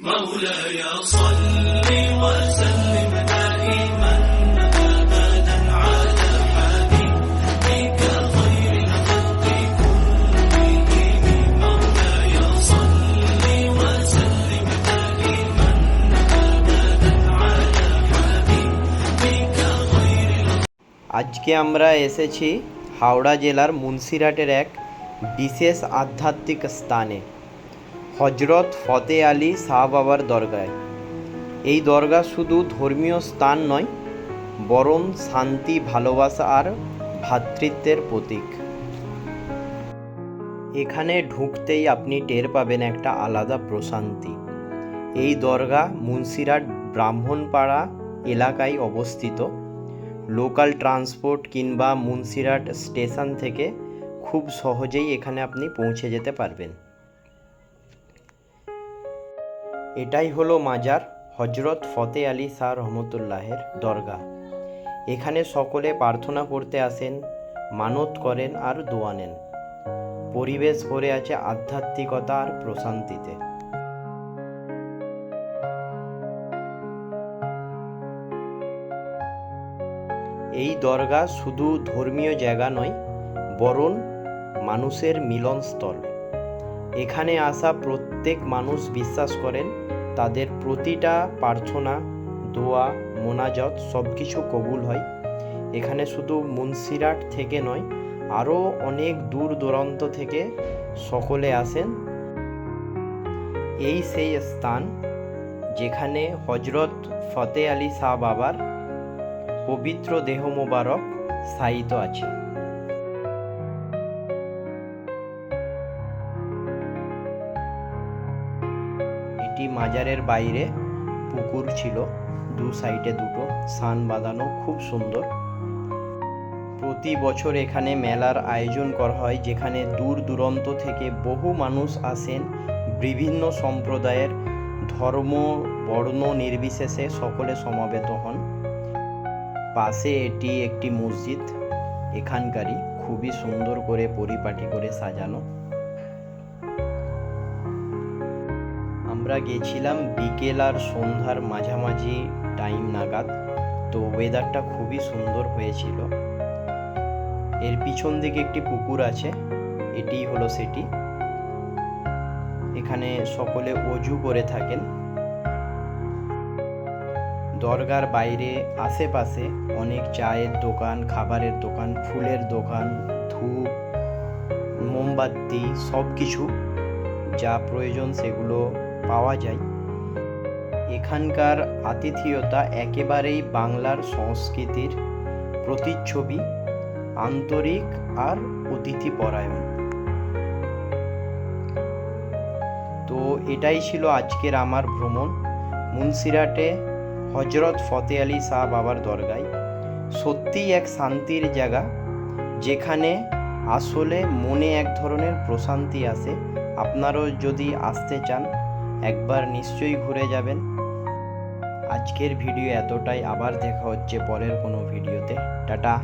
مولاي صل وسلم دائما ابدا على حبيبك خير الخلق كلهم مولاي صل وسلم دائما ابدا على حبيبك خير আজকে আমরা এসেছি হাওড়া জেলার মুন্সিরহাটের এক বিশেষ আধ্যাত্মিক স্থানে হজরত ফতে আলী শাহ বাবার দরগায়। এই দরগা শুধু ধর্মীয় স্থান নয়, বরং শান্তি, ভালোবাসা আর ভ্রাতৃত্বের প্রতীক। এখানে ঢুকতেই আপনি টের পাবেন একটা আলাদা প্রশান্তি। এই দরগা মুন্সিরাট ব্রাহ্মণপাড়া এলাকায় অবস্থিত। লোকাল ট্রান্সপোর্ট কিংবা মুন্সিরাট স্টেশন থেকে খুব সহজেই এখানে আপনি পৌঁছে যেতে পারবেন। এটাই হলো মাজার হজরত ফতে আলী শাহ রহমতুল্লাহের দরগা এখানে সকলে প্রার্থনা করতে আসেন, মানত করেন আর দোয়া নেন। পরিবেশ ভরে আছে আধ্যাত্মিকতা আর প্রশান্তিতে। এই দরগা শুধু ধর্মীয় জায়গা নয়, বরং মানুষের মিলনস্থল। এখানে আসা প্রত্যেক মানুষ বিশ্বাস করেন তাদের প্রতিটা প্রার্থনা, দোয়া, মোনাজত সব কিছু কবুল হয়। এখানে শুধু মুন্সিরাট থেকে নয়, আরও অনেক দূর দূরান্ত থেকে সকলে আসেন। এই সেই স্থান যেখানে হজরত ফতে আলী শাহ বাবার পবিত্র দেহ মোবারক স্থায়িত আছে। এটি মাজারের বাইরে পুকুর ছিল। দু সাইডে দুটো। সান বাঁধানো খুব সুন্দর। প্রতি বছর এখানে মেলার আয়োজন করা হয়, যেখানে দূর দূরান্ত থেকে বহু মানুষ আসেন। বিভিন্ন সম্প্রদায়ের ধর্ম, বর্ণ নির্বিশেষে সকলে সমাবেত হন। পাশে এটি একটি মসজিদ। এখানকারই খুবই সুন্দর করে পরিপাটি করে সাজানো। আমরা গেছিলাম বিকেল আর সন্ধ্যার মাঝামাঝি টাইম নাগাদ। তো ওয়েদারটা খুবই সুন্দর হয়েছিল। এর পিছন দিকে একটি পুকুর আছে এটি হলো সেটি এখানে সকলে অজু করে থাকেন। দরগার বাইরে আশেপাশে অনেক চায়ের দোকান, খাবারের দোকান, ফুলের দোকান, ধূপ, মোমবাতি সব কিছু যা প্রয়োজন সেগুলো পাওয়া যায়। এখানকার আতিথেয়তা একেবারেই বাংলার সংস্কৃতির প্রতিচ্ছবি, আন্তরিক আর অতিথিপরায়ণ। তো এটাই ছিল আজকের আমার ভ্রমণ। মুন্সিরাটে হজরত ফতে আলী শাহ বাবার দরগায়। সত্যিই এক শান্তির জায়গা, যেখানে আসলে মনে এক ধরনের প্রশান্তি আসে। আপনারও যদি আসতে চান একবার নিশ্চয়ই ঘুরে যাবেন। আজকের ভিডিও এতটাই। আবার দেখা হচ্ছে পরের কোনো ভিডিওতে। টাটা।